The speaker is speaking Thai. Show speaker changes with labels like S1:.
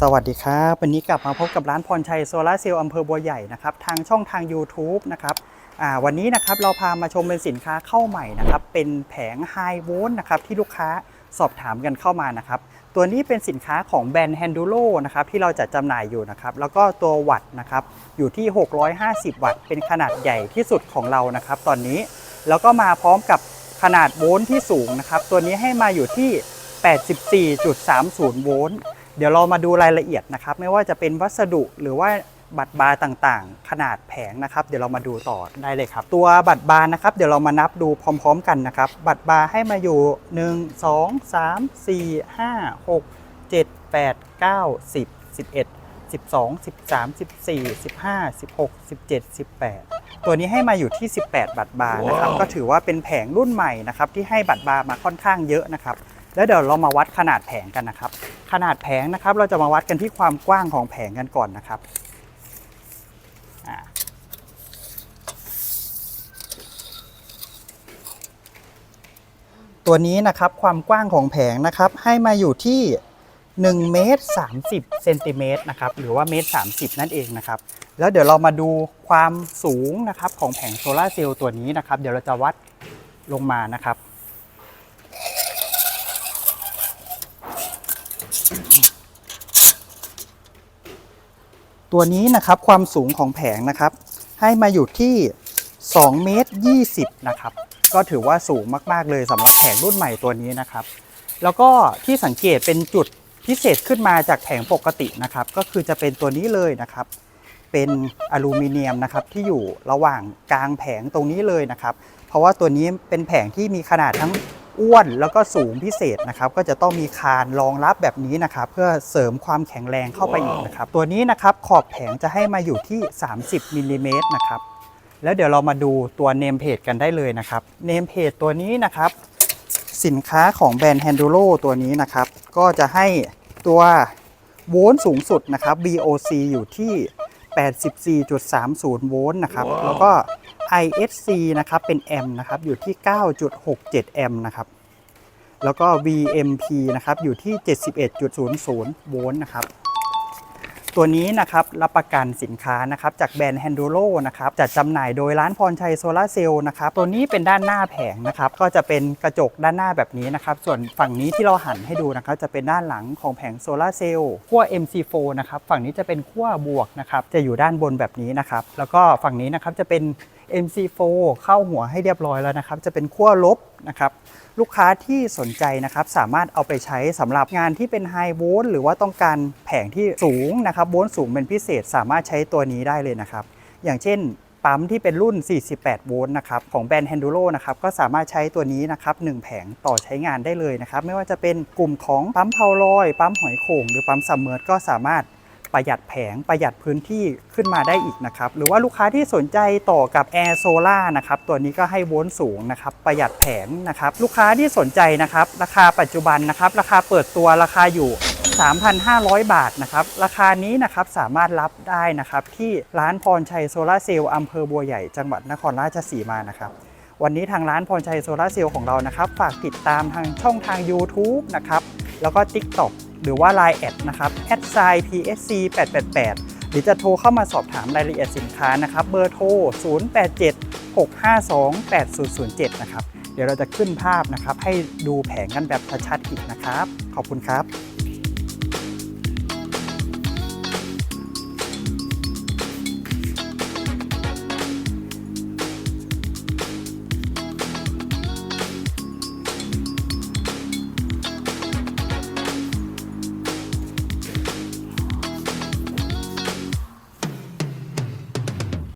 S1: สวัสดีครับ วันนี้กลับมาพบกับร้านพรชัย โซลาเซลล์อำเภอบัวใหญ่นะครับ ทางช่องทาง YouTube นะครับ วันนี้นะครับ เราพามาชมเป็นสินค้าเข้าใหม่นะครับ เป็นแผงไฮโวลต์นะครับที่ลูกค้าสอบถามกันเข้ามานะครับ ตัวนี้เป็นสินค้าของแบรนด์แฮนดูโลนะครับที่เราจัดจำหน่ายอยู่นะครับ แล้วก็ตัววัตต์นะครับอยู่ที่ 650 วัตต์เป็นขนาดใหญ่ที่สุดของเรานะครับตอนนี้ แล้วก็มาพร้อมกับขนาดโวลต์ที่สูงนะครับตัวนี้ให้มาอยู่ที่84.30โวลต์เดี๋ยวเรามาดูรายละเอียดนะครับ ไม่ว่าจะเป็นวัสดุหรือว่าบัตรบาร์ต่างๆ ขนาดแผงนะครับ เดี๋ยวเรามาดูต่อได้เลยครับ ตัวบัตรบาร์นะครับ เดี๋ยวเรามานับดูพร้อมๆกันนะครับบัตรบาร์ให้มาอยู่ 1 2 3 4 5 6 7 8 9 10 11 12 13 14 15 16 17 18 ตัวนี้ให้มาอยู่ที่ 18 บัตรบาร์นะครับ ก็ถือว่าเป็นแผงรุ่นใหม่นะครับที่ให้บัตรบาร์มาค่อนข้างเยอะนะครับแล้วเดี๋ยวเรามาวัดขนาดแผงกันนะครับ ขนาดแผงนะครับเราจะมาวัดกันที่ความกว้างของแผงกันก่อนนะครับ ตัวนี้นะครับความกว้างของแผงนะครับให้มาอยู่ที่ 1 เมตร30เซนติเมตรนะครับหรือว่าเมตร30 นั่นเองนะครับ แล้วเดี๋ยวเรามาดูความสูงนะครับของแผงโซลาเซลล์ตัวนี้นะครับเดี๋ยวเราจะวัดลงมานะครับตัวนี้นะครับความสูงของแผงนะครับให้มาอยู่ที่ 2 เมตร 20นะครับก็ถือว่าสูงมาก ๆเลยสำหรับแผงรุ่นใหม่ตัวนี้นะครับแล้วก็ที่สังเกตเป็นจุดพิเศษขึ้นมาจากแผงปกตินะครับก็คือจะเป็นตัวนี้เลยนะครับเป็นอลูมิเนียมนะครับที่อยู่ระหว่างกลางแผงตรงนี้เลยนะครับเพราะว่าตัวนี้เป็นแผงที่มีขนาดทั้งอ้วน แล้วก็สูงพิเศษนะครับก็จะต้องมีคานรองรับแบบนี้นะครับเพื่อเสริมความแข็งแรงเข้าไปอีกนะครับตัวนี้นะครับขอบแผงจะให้มาอยู่ที่ 30มิลลิเมตรนะครับ แล้วเดี๋ยวเรามาดูตัวเนมเพจกันได้เลยนะครับเนมเพจตัวนี้นะครับ สินค้าของแบรนด์ Handolo ตัวนี้นะครับก็จะให้ตัวโวลต์สูงสุดนะครับ VOC อยู่ที่84.30 โวลต์นะครับ wow. แล้วก็ ISC นะครับ เป็นแอมป์นะครับ อยู่ที่ 9.67 แอมป์นะครับ แล้วก็ VMP นะครับ อยู่ที่ 71.00 โวลต์นะครับตัวนี้นะครับรับประกันสินค้านะครับจากแบรนด์แฮนดูโ o นะครับจัดจำหน่ายโดยร้านพรชัยโซลาเซลล์นะครับตัวนี้เป็นด้านหน้าแผงนะครับก็จะเป็นกระจกด้านหน้าแบบนี้นะครับส่วนฝั่งนี้ที่เราหันให้ดูนะครับจะเป็นด้านหลังของแผงโซลาเซลล์ขั้ว MC4 นะครับฝั่งนี้จะเป็นขั้วบวกนะครับจะอยู่ด้านบนแบบนี้นะครับแล้วก็ฝั่งนี้นะครับจะเป็น MC4 เข้าหัวให้เรียบร้อยแล้วนะครับ จะเป็นขั้วลบนะครับ ลูกค้าที่สนใจนะครับ สามารถเอาไปใช้สำหรับงานที่เป็นไฮโวลต์หรือว่าต้องการแผงที่สูงนะครับ โวลต์สูงเป็นพิเศษสามารถใช้ตัวนี้ได้เลยนะครับ อย่างเช่น ปั๊มที่เป็นรุ่น 48โวลต์นะครับของแบรนด์ Handulo นะครับก็สามารถใช้ตัวนี้นะครับ1แผงต่อใช้งานได้เลยนะครับ ไม่ว่าจะเป็นกลุ่มของปั๊มเพาลอย ปั๊มหอยโข่งหรือปั๊มสัมเมอร์ก็สามารถประหยัดแผงประหยัดพื้นที่ขึ้นมาได้อีกนะครับ หรือว่าลูกค้าที่สนใจต่อกับแอร์โซล่านะครับตัวนี้ก็ให้โวลต์สูงนะครับประหยัดแผงนะครับ ลูกค้าที่สนใจนะครับ ราคาปัจจุบันนะครับ ราคาเปิดตัวราคาอยู่ 3,500 บาทนะครับ ราคานี้นะครับสามารถรับได้นะครับที่ร้านพรชัย โซล่าเซลล์อำเภอบัวใหญ่จังหวัดนครราชสีมานะครับวันนี้ทางร้านพรชัยโซล่าเซลล์ของเรานะครับฝากติดตามทางช่องทาง YouTube นะครับแล้วก็ TikTok หรือว่า Line นะครับ a d s i g n psc 888หรือจะโทรเข้ามาสอบถามรายละเอียดสินค้านะครับเบอร์โทร0876528007 นะครับ เดี๋ยวเราจะขึ้นภาพนะครับให้ดูแผงกันแบบชัดๆอีกนะครับ ขอบคุณครับ